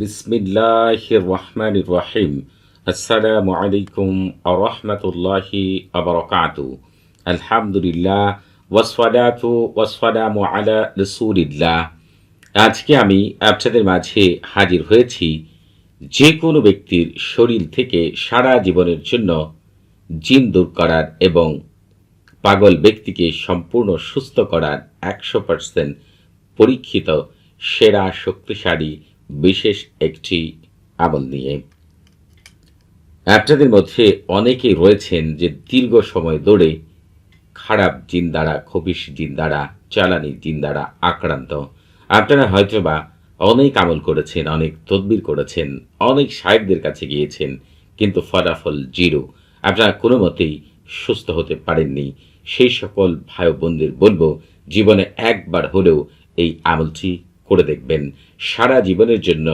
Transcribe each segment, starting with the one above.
বিসমিল্লাহির রহমানির রহিম আসসালামু আলাইকুম আরহামতুল্লাহি আবরকাতু আলহামদুলিল্লাহ ওয়াসফাদাতু ওয়াসফাদামু আলা রসুলিল্লাহ আজকে আমি আপনাদের মাঝে হাজির হয়েছি যে কোনো ব্যক্তির শরীর থেকে সারা জীবনের জন্য জিন দূর করার এবং পাগল ব্যক্তিকে সম্পূর্ণ সুস্থ করার একশো পার্সেন্ট পরীক্ষিত, সেরা, শক্তিশালী বিশেষ একটি আমল নিয়ে। আপনাদের মধ্যে অনেকেই রয়েছেন যে দীর্ঘ সময় ধরে খারাপ জিন দ্বারা খবিশ জিন দ্বারা চালানি জিন দ্বারা আক্রান্ত। আপনারা হয়তোবা অনেক আমল করেছেন, অনেক তদবির করেছেন, অনেক সাহেবদের কাছে গিয়েছেন, কিন্তু ফলাফল জিরো। আপনারা কোনো মতেই সুস্থ হতে পারেননি। সেই সকল ভাই বোনদের বলব, জীবনে একবার হলেও এই আমলটি করে দেখবেন। সারা জীবনের জন্য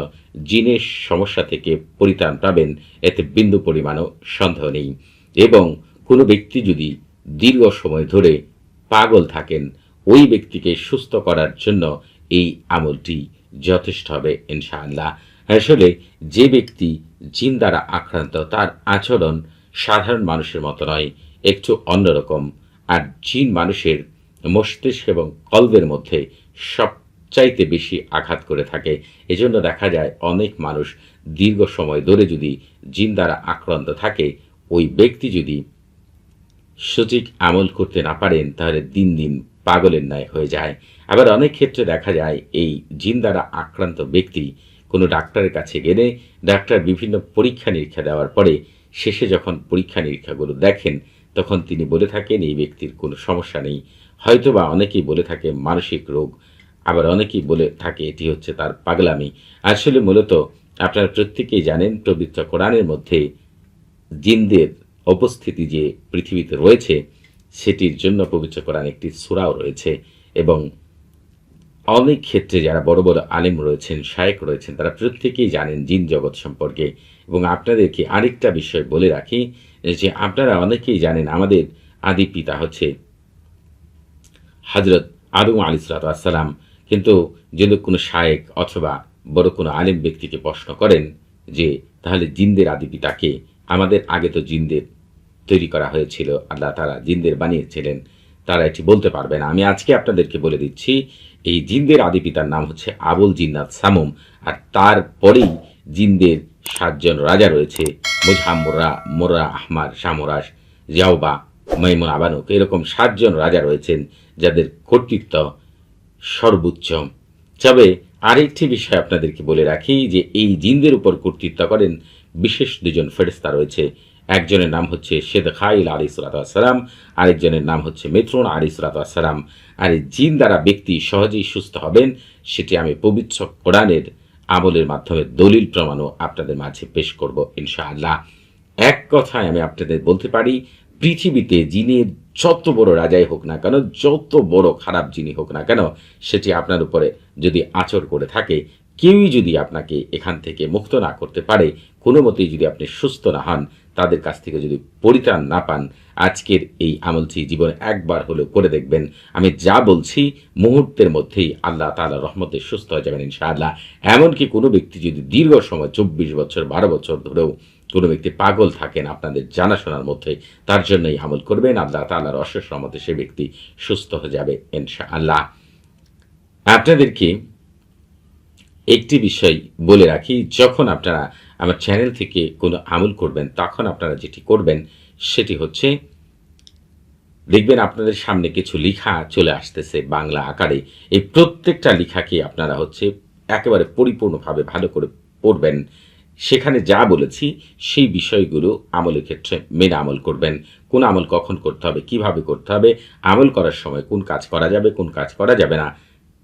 জিনের সমস্যা থেকে পরিত্রাণ পাবেন, এতে বিন্দু পরিমাণও সন্দেহ নেই। এবং কোনো ব্যক্তি যদি দীর্ঘ সময় ধরে পাগল থাকেন, ওই ব্যক্তিকে সুস্থ করার জন্য এই আমলটি যথেষ্ট হবে, ইনশাআল্লাহ। আসলে যে ব্যক্তি জিন দ্বারা আক্রান্ত, তার আচরণ সাধারণ মানুষের মতো নয়, একটু অন্যরকম। আর জিন মানুষের মস্তিষ্ক এবং কল্পের মধ্যে সবচাইতে বেশি আঘাত করে থাকে। এজন্য দেখা যায় অনেক মানুষ দীর্ঘ সময় ধরে যদি জিন দ্বারা আক্রান্ত থাকে, ওই ব্যক্তি যদি সঠিক আমল করতে না পারেন, তাহলে দিন দিন পাগলের ন্যায় হয়ে যায়। আবার অনেক ক্ষেত্রে দেখা যায় এই জিন দ্বারা আক্রান্ত ব্যক্তি কোনো ডাক্তারের কাছে গেলে ডাক্তার বিভিন্ন পরীক্ষা নিরীক্ষা দেওয়ার পরে শেষে যখন পরীক্ষা নিরীক্ষাগুলো দেখেন, তখন তিনি বলে থাকেন, এই ব্যক্তির কোনো সমস্যা নেই। হয়তোবা অনেকেই বলে থাকে, মানসিক রোগ আবার অনেকেই বলে থাকে, এটি হচ্ছে তার পাগলামি। আসলে মূলত আপনারা প্রত্যেকেই জানেন, পবিত্র কোরআনের মধ্যে জিনদের উপস্থিতি যে পৃথিবীতে রয়েছে, সেটির জন্য পবিত্র কোরআন একটি সুরাও রয়েছে এবং অনেক ক্ষেত্রে যারা বড় বড় আলেম রয়েছেন, শায়েক রয়েছেন, তারা প্রত্যেকেই জানেন জিন জগৎ সম্পর্কে এবং আপনাদেরকে আরেকটা বিষয় বলে রাখি যে আপনারা অনেকেই জানেন আমাদের আদি পিতা হচ্ছে হজরত আদম আলী সালাতাম কিন্তু যদি কোনো শায়েক অথবা বড় কোনো আলেম ব্যক্তিকে প্রশ্ন করেন যে, তাহলে জিনদের আদি পিতাকে আমাদের আগে তো জিনদের তৈরি করা হয়েছিল, আল্লাহ তারা জিনদের বানিয়েছিলেন, তারা এটি বলতে পারবে না। আমি আজকে আপনাদেরকে বলে দিচ্ছি, এই জিনদের আদি পিতার নাম হচ্ছে আবুল জিন্নাত সামুম, আর তারপরেই জিনদের সাতজন রাজা রয়েছে মুজহাম্মুরা মোরা আহমার শামরাস জিয়াওবা মাইমুন আবানুক, এরকম সাতজন রাজা রয়েছেন যাদের কর্তৃত্ব সর্বোচ্চ। তবে আরেকটি বিষয় আপনাদেরকে বলে রাখি যে এই জিনদের উপর কর্তৃত্ব করেন বিশেষ দুজন ফেরেস্তা রয়েছে। একজনের নাম হচ্ছে শেদ খাইল আলী সালাতাম আরেকজনের নাম হচ্ছে মেথ্রুন আলী সালাতাম আর এই জিন দ্বারা ব্যক্তি সহজেই সুস্থ হবেন, সেটি আমি পবিত্র কোরআনের আমলের মাধ্যমে দলিল প্রমাণও আপনাদের মাঝে পেশ করব ইনশাআল্লাহ। এক কথায় আমি আপনাদের বলতে পারি পৃথিবীতে যিনি যত বড় রাজাই হোক না কেন, যত বড় খারাপ যিনি হোক না কেন, সেটি আপনার উপরে যদি আচর করে থাকে, কেউই যদি আপনাকে এখান থেকে মুক্ত না করতে পারে, কোনো মতেই যদি আপনি সুস্থ না হন তাদের কাছ থেকে যদি পরিত্রাণ না পান, আজকের এই আমলটি জীবনে একবার হলেও করে দেখবেন। আমি যা বলছি মুহূর্তের মধ্যেই আল্লাহ তালা রহমতে সুস্থ হয়ে যাবেন ইনশাআল্লাহ। এমনকি কোনো ব্যক্তি যদি দীর্ঘ সময় চব্বিশ বছর, বারো বছর ধরেও কোনো ব্যক্তি পাগল থাকেন আপনাদের জানাশোনার মধ্যে, তার জন্যই আমল করবেন। আল্লাহ তাল্লাহর অশেষ রহমতে সে ব্যক্তি সুস্থ হয়ে যাবে ইনশা আল্লাহ আপনাদেরকে একটি বিষয় বলে রাখি, যখন আপনারা আমার চ্যানেল থেকে কোনো আমল করবেন, তখন আপনারা যেটি করবেন সেটি হচ্ছে দেখবেন আপনাদের সামনে কিছু লেখা চলে আসতেছে বাংলা আকারে। এই প্রত্যেকটা লেখাকে আপনারা হচ্ছে একেবারে পরিপূর্ণভাবে ভালো করে পড়বেন। সেখানে যা বলেছি সেই বিষয়গুলো আমলের ক্ষেত্রে মেনে আমল করবেন। কোন আমল কখন করতে হবে, কীভাবে করতে হবে, আমল করার সময় কোন কাজ করা যাবে, কোন কাজ করা যাবে না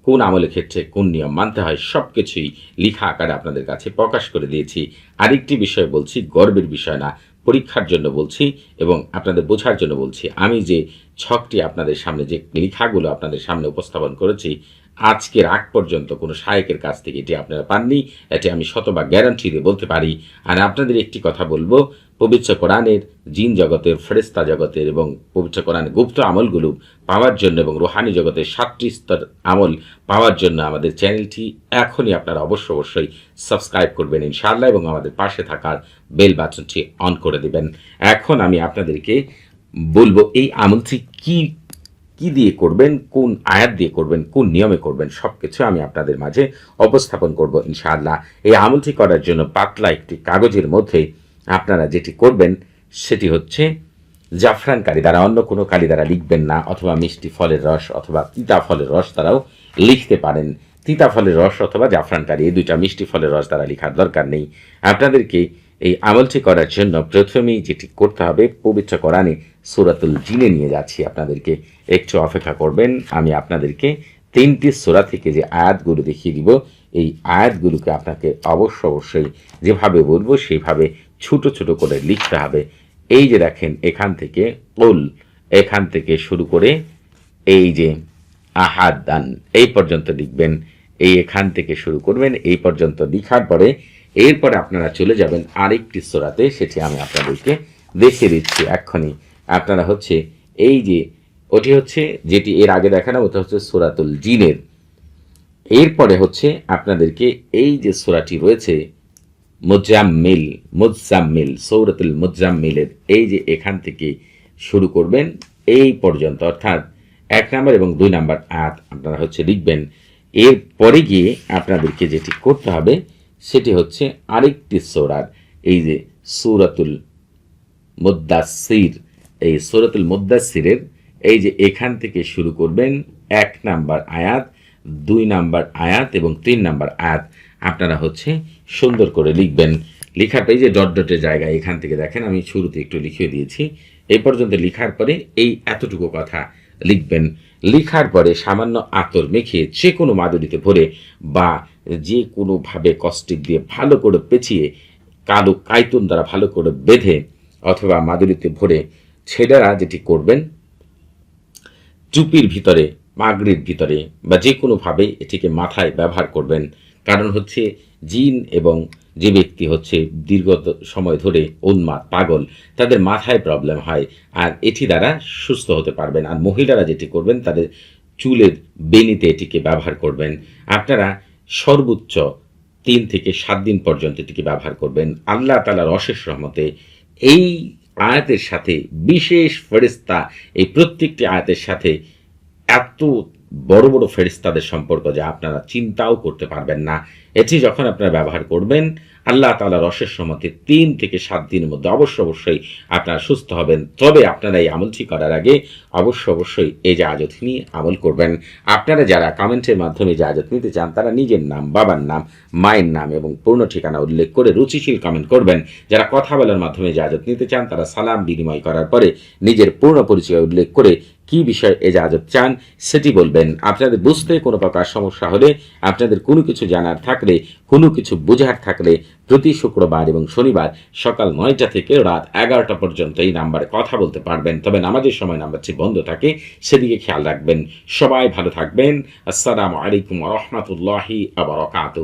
কোন আমলের ক্ষেত্রে কোন নিয়ম মানতে হয় সব কিছুই লিখা আকারে আপনাদের কাছে প্রকাশ করে দিয়েছি। আরেকটি বিষয় বলছি, গর্বের বিষয় না, পরীক্ষার জন্য বলছি এবং আপনাদের বোঝার জন্য বলছি। আমি যে ছকটি আপনাদের সামনে যে লেখাগুলো আপনাদের সামনে উপস্থাপন করেছি আজকের আগ পর্যন্ত কোনো শায়েকের কাছ থেকে এটি আপনারা পাননি। এটি আমি শতভাগ গ্যারান্টি দিয়ে বলতে পারি। আর আপনাদের একটি কথা বলব, পবিত্র কোরআনের জিন জগতের ফেরেস্তা জগতের এবং পবিত্র কোরআনের গুপ্ত আমলগুলো পাওয়ার জন্য এবং রোহানি জগতের সাতটি স্তর আমল পাওয়ার জন্য আমাদের চ্যানেলটি এখনই আপনারা অবশ্য অবশ্যই সাবস্ক্রাইব করবেন ইনশাআল্লাহ এবং আমাদের পাশে থাকার বেল বাটনটি অন করে দেবেন। এখন আমি আপনাদেরকে বলব, এই আমলটি কি কি দিয়ে করবেন, কোন আয়াত দিয়ে করবেন, কোন নিয়মে করবেন সব কিছু আমি আপনাদের মাঝে উপস্থাপন করব ইনশাআল্লাহ। এই আমলটি করার জন্য পাতলা একটি কাগজের মধ্যে আপনারা যেটি করবেন, সেটি হচ্ছে জাফরান কালি দ্বারা, অন্য কোনো কালি দ্বারা লিখবেন না, অথবা মিষ্টি ফলের রস অথবা তিতা ফলের রস দ্বারাও লিখতে পারেন। তিতা ফলের রস অথবা জাফরান কালি, এই দুইটা মিষ্টি ফলের রস দ্বারা লেখার দরকার নেই। আপনাদেরকে এই আমলটি করার জন্য প্রথমেই যেটি করতে হবে, পবিত্র কোরআনে সুরাতুল জিনে নিয়ে যাচ্ছি আপনাদেরকে। একটু অপেক্ষা করবেন, আমি আপনাদেরকে তিনটি সোরা থেকে যে আয়াতগুলো দেখিয়ে দিব, এই আয়াতগুলোকে আপনাকে অবশ্য অবশ্যই যেভাবে বলব সেইভাবে ছোট ছোট করে লিখতে হবে। এই যে দেখেন, এখান থেকে ওল এখান থেকে শুরু করে এই যে আহাদ, দান, এই পর্যন্ত লিখবেন। এই এখান থেকে শুরু করবেন, এই পর্যন্ত লিখার পরে এরপরে আপনারা চলে যাবেন আরেকটি সোরাতে, সেটি আমি আপনাদেরকে দেখিয়ে দিচ্ছি এক্ষুনি। আপনারা হচ্ছে এই যে, ওটি হচ্ছে যেটি এর আগে দেখানো, ওটা হচ্ছে সোরাতুল জিনের। এরপরে হচ্ছে আপনাদেরকে এই যে সোরাটি রয়েছে, মুজাম্মিল মুজাম্মিল, সৌরতুল মুজাম্মিলের, এই যে এখান থেকে শুরু করবেন, এই পর্যন্ত। অর্থাৎ এক নাম্বার এবং দুই নাম্বার আয়াত আপনারা হচ্ছে লিখবেন। এর পরে গিয়ে আপনাদেরকে যেটি করতে হবে সেটি হচ্ছে আরেকটি সোরার, এই যে সুরাতুল মুদাসির এই সুরাতুল মুদাসিরের এই যে এখান থেকে শুরু করবেন এক নাম্বার আয়াত, দুই নাম্বার আয়াত এবং তিন নাম্বার আয়াত। আপনারা হচ্ছে সুন্দর করে লিখবেন। লেখাটা এই যে ডট ডটের জায়গায় এখান থেকে দেখেন, আমি শুরুতে একটু লিখিয়ে দিয়েছি। এই পর্যন্ত লিখার পরে এই এতটুকু কথা লিখবেন। লিখার পরে সামান্য আতর মেখে যে কোনো মাদুরিতে ভরে বা যে কোনোভাবে কস্টিক দিয়ে ভালো করে পেঁচিয়ে কালো কাইতুন দ্বারা ভালো করে বেঁধে অথবা মাদুরিতে ভরে ছেলেরা যেটি করবেন চুপির ভিতরে, মাগরির ভিতরে বা যে কোনোভাবে এটিকে মাথায় ব্যবহার করবেন। কারণ হচ্ছে জিন এবং যে ব্যক্তি হচ্ছে দীর্ঘ সময় ধরে উন্মাদ, পাগল, তাদের মাথায় প্রবলেম হয় আর এটি দ্বারা সুস্থ হতে পারবেন। আর মহিলারা যেটি করবেন, তাদের চুলের বেনিতে এটিকে ব্যবহার করবেন। আপনারা সর্বোচ্চ তিন থেকে সাত দিন পর্যন্ত এটিকে ব্যবহার করবেন। আল্লাহ তালার অশেষ রহমতে এই আয়াতের সাথে বিশেষ ফেরিস্তা এই প্রত্যেকটি আয়াতের সাথে এত বড় বড় ফেরিস্তাদের সম্পর্ক যা আপনারা চিন্তাও করতে পারবেন না। এটি যখন আপনারা ব্যবহার করবেন, আল্লাহ তালার অশেষ সম্মতি তিন থেকে সাত দিনের মধ্যে অবশ্য অবশ্যই আপনারা সুস্থ হবেন। তবে আপনারা এই আমলটি করার আগে অবশ্য অবশ্যই এই জাহাজত নিয়ে আমল করবেন। আপনারা যারা কমেন্টের মাধ্যমে জাহাজত নিতে চান, তারা নিজের নাম, বাবার নাম, মায়ের নাম এবং পূর্ণ ঠিকানা উল্লেখ করে রুচিশীল কমেন্ট করবেন। যারা কথা বলার মাধ্যমে জাহাজত নিতে চান, তারা সালাম বিনিময় করার পরে নিজের পূর্ণ পরিচয় উল্লেখ করে কি বিষয়ে এজাজত চান সেটি বলবেন। আপনাদের বুঝতে কোনো প্রকার সমস্যা হলে, আপনাদের কোনো কিছু জানার থাকলে, কোনো কিছু বোঝার থাকলে প্রতি শুক্রবার এবং শনিবার সকাল নয়টা থেকে রাত এগারোটা পর্যন্ত এই নাম্বারে কথা বলতে পারবেন। তবে নামাজের সময় নাম্বারটি বন্ধ থাকে, সেদিকে খেয়াল রাখবেন। সবাই ভালো থাকবেন। আসসালামু আলাইকুম রহমতুল্লাহি আবরকাত